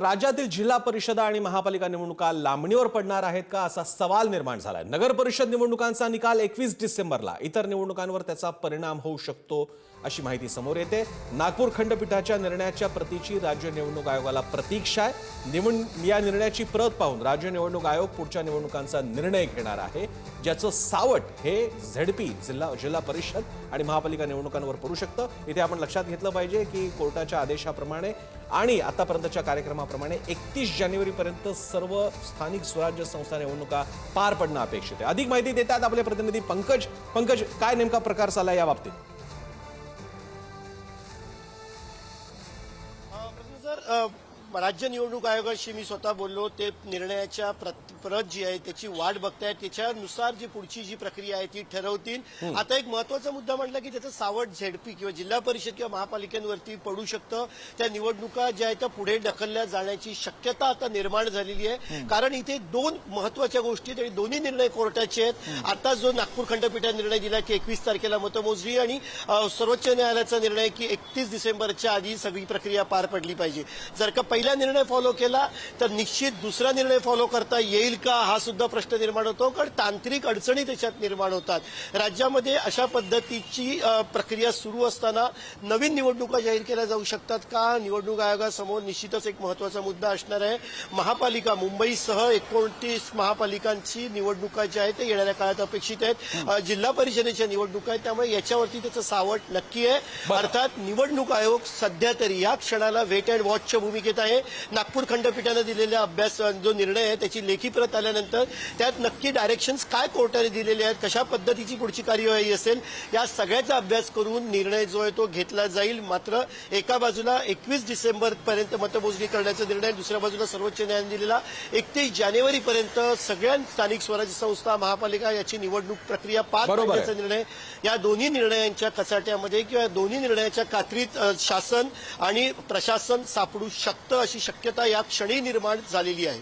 राज्यातील जिल्हा परिषदा आणि महापालिका निवडणुका लांबणीवर पडणार आहेत का असा सवाल निर्माण झालाय. नगर परिषद निवडणुकांचा निकाल एकवीस डिसेंबरला. इतर निवडणुकांवर त्याचा परिणाम होऊ शकतो अशी माहिती समोर येते. नागपूर खंडपीठाच्या निर्णयाच्या प्रतीची राज्य निवडणूक आयोगाला प्रतीक्षा आहे. निवड या निर्णयाची प्रत पाहून राज्य निवडणूक आयोग पुढच्या निवडणुकांचा निर्णय घेणार आहे. ज्याचं सावट हे झेडपी जिल्हा जिल्हा परिषद आणि महापालिका निवडणुकांवर पडू शकतं. इथे आपण लक्षात घेतलं पाहिजे की कोर्टाच्या आदेशाप्रमाणे आणि आतापर्यंतच्या कार्यक्रमाप्रमाणे एकतीस जानेवारीपर्यंत सर्व स्थानिक स्वराज्य संस्था निवडणुका पार पडणं अपेक्षित आहे. अधिक माहिती देतात आपले प्रतिनिधी पंकज. पंकज काय नेमका प्रकार चालला या बाबतीत? सर राज्य निवडणूक आयोगाशी मी स्वतः बोललो ते निर्णयाच्या प्रत प्रत जी आहे त्याची वाट बघतायत त्याच्यानुसार जी पुढची जी प्रक्रिया आहे ती ठरवतील. आता एक महत्त्वाचा मुद्दा म्हटला की त्याचं सावट झेडपी किंवा जिल्हा परिषद किंवा महापालिकांवरती पडू शकतं. त्या निवडणुका ज्या आहेत त्या पुढे ढकलल्या जाण्याची शक्यता आता निर्माण झालेली आहे. कारण इथे दोन महत्त्वाच्या गोष्टी आहेत आणि दोन्ही निर्णय कोर्टाचे आहेत. आता जो नागपूर खंडपीठाने निर्णय दिला की एकवीस तारखेला मतमोजणी आणि सर्वोच्च न्यायालयाचा निर्णय की एकतीस डिसेंबरच्या आधी सगळी प्रक्रिया पार पडली पाहिजे. जर का पहिला निर्णय फॉलो केला तर निश्चित दुसरा निर्णय फॉलो करता येईल का? हा सुद्धा प्रश्न निर्माण होतो. कारण तांत्रिक अडचणी त्याच्यात निर्माण होतात. राज्यामध्ये अशा पद्धतीची प्रक्रिया सुरू असताना नवीन निवडणुका जाहीर केल्या जाऊ शकतात का? निवडणूक आयोगासमोर निश्चितच एक महत्त्वाचा मुद्दा असणार आहे. महापालिका मुंबईसह एकोणतीस महापालिकांची निवडणुका ज्या आहेत ते येणाऱ्या काळात अपेक्षित आहेत. जिल्हा परिषदेच्या निवडणुका आहेत त्यामुळे याच्यावरती त्याचं सावट नक्की आहे. अर्थात निवडणूक आयोग सध्या तरी या क्षणाला वेट अँड वॉचच्या भूमिकेत आहे. नागपूर खंडपीठानं दिलेल्या अभ्यास जो निर्णय आहे त्याची लेखी प्रत आल्यानंतर त्यात नक्की डायरेक्शन्स काय कोर्टाने दिलेले आहेत कशा पद्धतीची पुढची कार्यवाही असेल या सगळ्याचा अभ्यास करून निर्णय जो आहे तो घेतला जाईल. मात्र एका बाजूला एकवीस डिसेंबर पर्यंत मतमोजणी करण्याचा निर्णय दुसऱ्या बाजूला सर्वोच्च न्यायालयाने दिलेला. एकतीस जानेवारी पर्यंत सगळ्या स्थानिक स्वराज्य संस्था महापालिका याची निवडणूक प्रक्रिया पार आहे. पाडण्याचा निर्णय. या दोन्ही निर्णयांच्या कचाट्यामध्ये किंवा या दोन्ही निर्णयाच्या कात्रीत शासन आणि प्रशासन सापडू शकतं. अशी शक्यता या क्षणी निर्माण झालेली आहे.